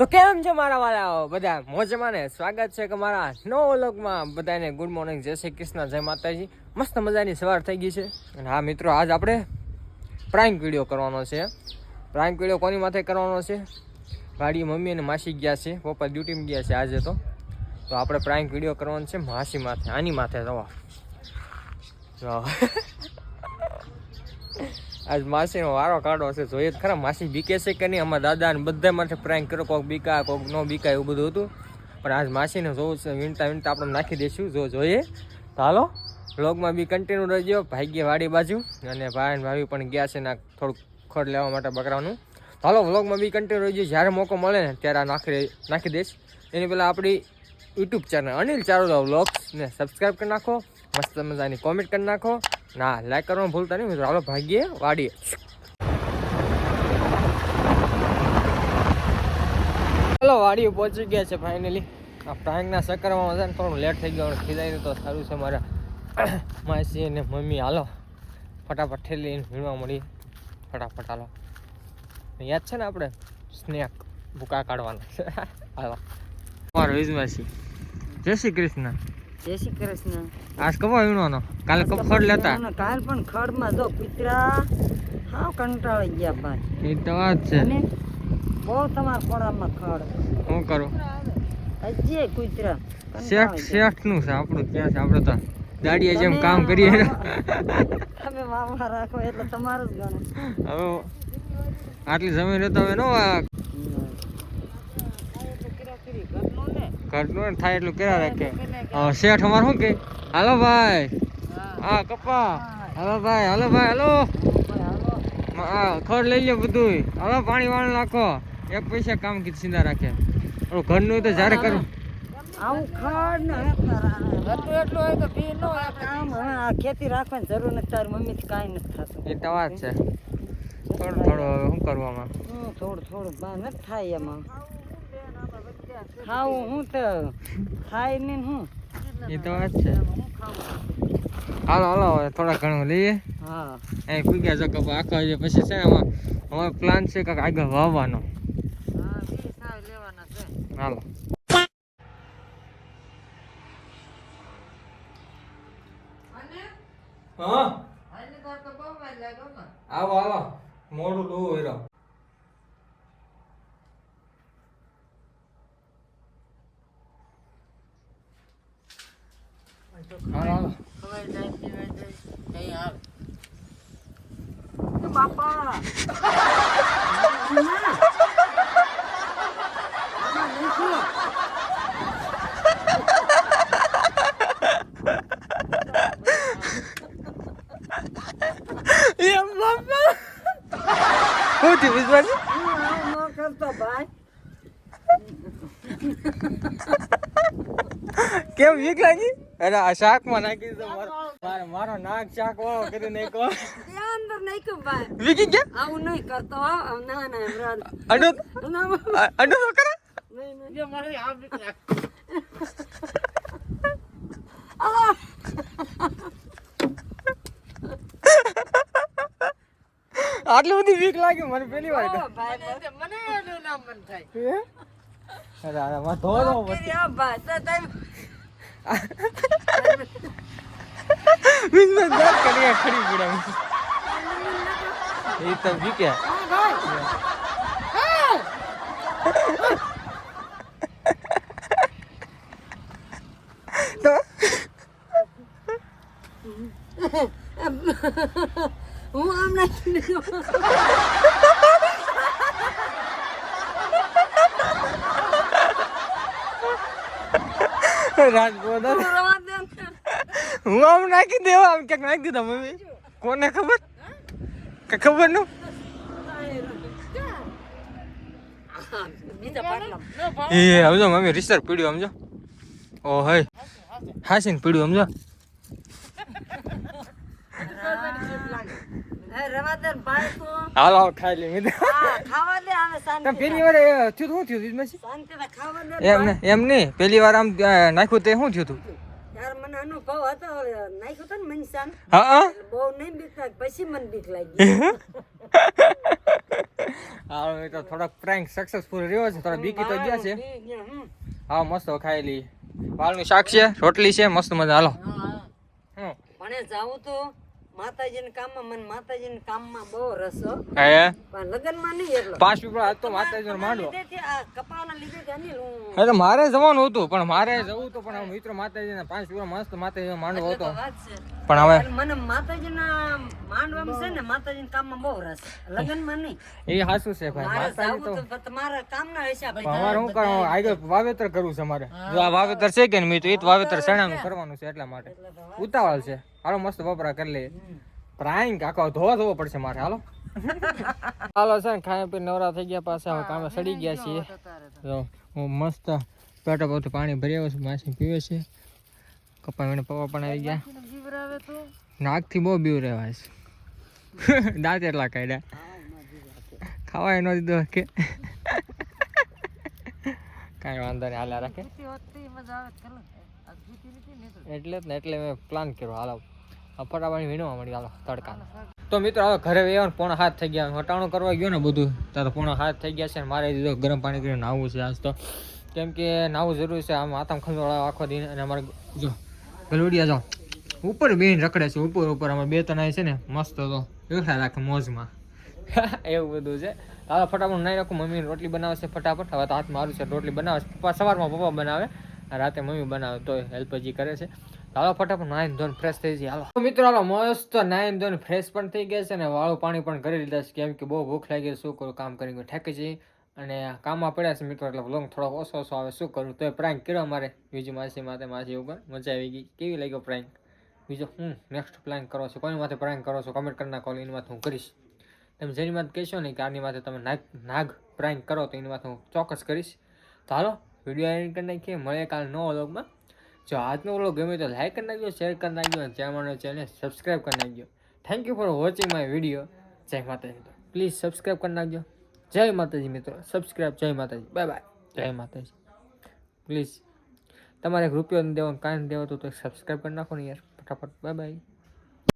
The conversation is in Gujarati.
તો કેમ છે મારા વાલાઓ? બધા મોજમાં ને? સ્વાગત છે કે મારા નવો વ્લોગમાં. બધાને ગુડ મોર્નિંગ જય શ્રી કૃષ્ણ, જય માતાજી. મસ્ત મજાની સવાર થઈ ગઈ છે. અને હા, મિત્રો, આજ આપણે પ્રાઇંક વીડિયો કરવાનો છે. પ્રાઇંક વીડિયો કોની માથે કરવાનો છે? ગાડી મમ્મી અને માસી ગયા છે. પપ્પા ડ્યુટીમાં ગયા છે આજે તો. તો આપણે પ્રાઇંક વીડિયો કરવાનો છે માસી માથે, આની માથે જવા. આજ માસીનો વારો કાઢો છે જોઈએ ખરા, માસી બીકે છે કે નહીં? અમારા દાદા ને બધા માટે પ્રાંક કરો કોઈક બીકા કોઈક નો બીકા એવું બધું હતું. પણ આજ માસીને જોવું છે, વીણતા વીણતા આપણે નાખી દઈશું, જો જોઈએ. તો હાલો વ્લોગમાં બી કન્ટિન્યુ રહેજો, ભાગ્ય વાડી બાજુ. અને ભાઈ ભાભી પણ ગયા છે ને થોડુંક ખડ લેવા માટે બકરાનું. હાલો વ્લોગમાં બી કન્ટિન્યુ રહેજો, જ્યારે મોકો મળે ને ત્યારે નાખી નાખી દઈશ. એની પહેલાં આપણી યુટ્યુબ ચેનલ અનિલ ચારુલા વ્લોગ્સને સબસ્ક્રાઈબ કરી નાખો, મસ્ત મજાની કોમેન્ટ કરી નાખો. ના લાઈક કરવાનું ભૂલતા નહીં મિત્રો. હાલો, ભાગીએ, વાડીએ. ચાલો વાડીએ પહોંચી ગયા છે ફાઇનલી આ પ્રાંગના ચક્કરમાં હતા ને થોડું લેટ થઈ ગયું ખીજાઈને તો સારું છે મારા. માસી અને મમ્મી, હાલો. ફટાફટ ઠેલીને ભીણવા મળી ફટાફટ, હાલો. યાદ છે ને આપણે? સ્નેક ભૂકા કાઢવાના. છે હાલો. મારો વિજમાસી. જય શ્રી કૃષ્ણ. જય શ્રી કૃષ્ણ. આજ કપા વીણવાનો કાલે કબ ખડ લેતા. કાલ પણ ખડમાં જો કૂતરા હાવ કંટાળી ગયા ભાઈ એ તો વાત છે. બહુ તમારા ખોળામાં ખડ. શું કરું? હજી કૂતરા. શેઠ શેઠનું છે આપણું ક્યાં છે આપણે તો. દાડીએ જેમ કામ કરીએ. તમે મામા રાખો એટલે તમારું જ ગણો. હવે આટલી જમીન રહેતો હવે નો ને થાય એટલું કર્યા રાખે. શેઠ અમાર શું કે? હાલો ભાઈ. હા કપા હાલો ભાઈ હાલો ભાઈ હાલો. આ ખડ લઈ લે બધું હાલો પાણી વાળ નાખો. એક પૈસા કામ કીધું સીધા રાખે. ઓલું ઘરનું હોય તો જ્યારે કરું. આવું ખડ ને એટલું એટલું હોય તો બી નો કામ હા આ ખેતી રાખવાની જરૂર નથી. તારી મમ્મી કાંઈ નથી થતું. એ તો વાત છે. થોડું થોડું હવે શું કરવામાં થોડું થોડું બા નથી થાય એમાં. ખાવું હું તો ખાઈ ને હું. એ તો વાત છે. હાલો હાલો હવે થોડા ઘણું લઈએ. હા. એ પૂગ્યા છો કપા આખો છે પછી છે ને આમાં અમારો પ્લાન છે કાંઈક આગળ વાવવાનો. હા વીસ સાવ લેવાના છે હાલો. હા? આવો આવો. મોડું ડૂવું હેરો. બાપા બાપા! હું થયું વિશ્વાસ? ન કરતો ભાઈ. કેમ વીક લાગી? અરે આ શાકમાં નાખી દીધો મારો. મારો નાક શાક વાળો કરી નાખો અંદર ભાઈ. વીકી આવું નહીં કરતો. ના ના એમરાન અડો અડો તો કરે નહીં નહીં. આટલી બધી વીક લાગે મને પેલી વાર. ભાઈ મને એનું નામ મન થાય. હે? અરે માં ધોરો પછી. આ તો તમે વિશ્વાસ ના કરીએ ખરી પડાવી એ તો બીકે. તો? હું આમ નાખી રાજગોદર હું આમ નાખી દેવા? આમ ક્યાંક નાખી દીધા મમ્મી? કોને ખબર? કે ખબરનું? એ સમજો મમ્મી રિસર્ચ પીડ્યું સમજો ઓ હય હાસીને પીડ્યું સમજો હાલો હાલો ખાઈ લે હા શાંતિ તમે પેલી વાર થયું શું થયું ખાવા દે એમ એમ નહીં પેલી વાર આમ નાખ્યું તે શું થયું તું? હા હા. પછી મિત્રો થોડોક પ્રેન્ક સક્સેસફુલ રહ્યો છે થોડા બીકી તો ગયા છે. હા મસ્ત ખાયેલી વાલનું શાક છે રોટલી છે મસ્ત મજા હાલો. હા. મને જાવું તો. માતાજીના કામમાં મને માતાજીના કામમાં બહુ રસ હો. હે પણ નહીં એટલો. પાંચ પીપળા આજ તો માતાજીનો માંડવો. આ કપાળના લીધેથી અનિલ હું એટલે મારે જવાનું હતું પણ મારે જવું તો પણ આ મિત્રો માતાજીના પાંચ પીપળા મસ્ત માતાજીનો માંડવો હતો. તો પણ હવે મને માતાજીના માંડવામાં છે ને માતાજીના કામમાં બહુ રસ. લગ્નમાં નહીં. એ હાસું છે ભાઈ માતાજી તો તમારા કામના હિસાબે અમારે હું કરું? આગળ વાવેતર કરવું છે મારે. જો આ વાવેતર છે કે નહીં મિત્રો? એ જ વાવેતર શેણાનું કરવાનું છે એટલા માટે. ઉતાવળ છે. હાલો મસ્ત વપરા કરી લે પ્રાઈંગ આખો ધોવા ધોવો પડશે મારે હાલો. હાલો છે ને ખાઈ પી નવરા થઈ ગયા પાછા હવે કામે સડી ગયા છીએ. જો હું મસ્ત પેટો બધું પાણી ભરી આવ્યો છું માસી પીવે છે. કપા મને પપ્પા પણ આવી ગયા. નાકથી બહુ બીવ રહેવાય છે. દાંત એટલા કાઢ્યા. ખાવાય ન દીધો કે. કાંઈ વાંધો નહીં હાલ્યા રાખે. મજા આવે એટલે જ ને, એટલે મેં પ્લાન કર્યો. હાલો ફટાફટ વીણવા મળી હાલો, તડકા. તો મિત્રો હવે ઘરે વેવાનું પોણા હાથ થઈ ગયા. હટાણું કરવા ગયો ને બધું ત્યારે પોણા હાથ થઈ ગયા છે મારે દીધો ગરમ પાણી કરીને નાહવું છે આજ તો. કેમ કે નાહવું જરૂરી છે. આમ આતમ ખંજોળા આખો દિન અને અમારે જો ગલુડિયા જો, ઉપર બેન રખડે છે. ઉપર ઉપર અમારે બે ત્રણ છે ને, મસ્ત તો. એવું રાખે મોજમાં. એવું બધું છે. હવે ફટાફટ નાઈ રાખું મમ્મી રોટલી બનાવે છે ફટાફટ. હવે તો હાથ મારું છે. રોટલી બનાવે છે. પપ્પા સવારમાં પપ્પા બનાવે. રાતે મમ્મી બનાવે તો હેલ્પજી કરે છે. હાલો ફટાફટ નાઈન ધોન ફ્રેશ થઈ જાય હાલો. મિત્રો, હાલો, મસ્ત નાઈન ધોન ફ્રેશ પણ થઈ ગયા છે ને વાળું પાણી પણ કરી લીધા છે. કેમ કે બહુ ભૂખ લાગી શું કરું, કામ કરીને ઠેકી જઈ અને કામમાં પડ્યા છે મિત્રો, એટલે વ્લોગ થોડો ઓછો ઓછો આવે, શું કરું. તો પ્રાંક કર્યો અમારે, બીજી માસી માથે, માસી ઉપર મજા આવી ગઈ. કેવી લાગ્યો પ્રાંક બીજો, હું નેક્સ્ટ પ્લાન કરો છો, કોની માથે પ્રાંક કરો છો કમેન્ટ કરી નાખો, એની માથે હું કરીશ. તમે જેની માથે કહેશો ને કે આની માથે તમે નાગ નાગ પ્રાંક કરો, તો એની માથે હું ચોક્કસ કરીશ. તો હાલો વીડિયો એડિટ કરી નાખીએ મળે કાલ નવો વ્લોગમાં. જો આજનો વ્લોગ ગમે તો લાઈક કરી નાખજો, શેર કરી નાખજો, અને ચેનલ ચેનલ સબસ્ક્રાઈબ કરી નાખજો. Thank you for watching my video જય માતાજી મિત્રો. પ્લીઝ સબસ્ક્રાઈબ કરી નાખજો. જય માતાજી મિત્રો. સબસ્ક્રાઈબ જય માતાજી. બાય બાય જય માતાજી. પ્લીઝ તમારે એક રૂપિયો દેવાનો, કાંઈ દેવો તો સબસ્ક્રાઈબ કરી નાખો ને યાર. ફટાફટ. Bye bye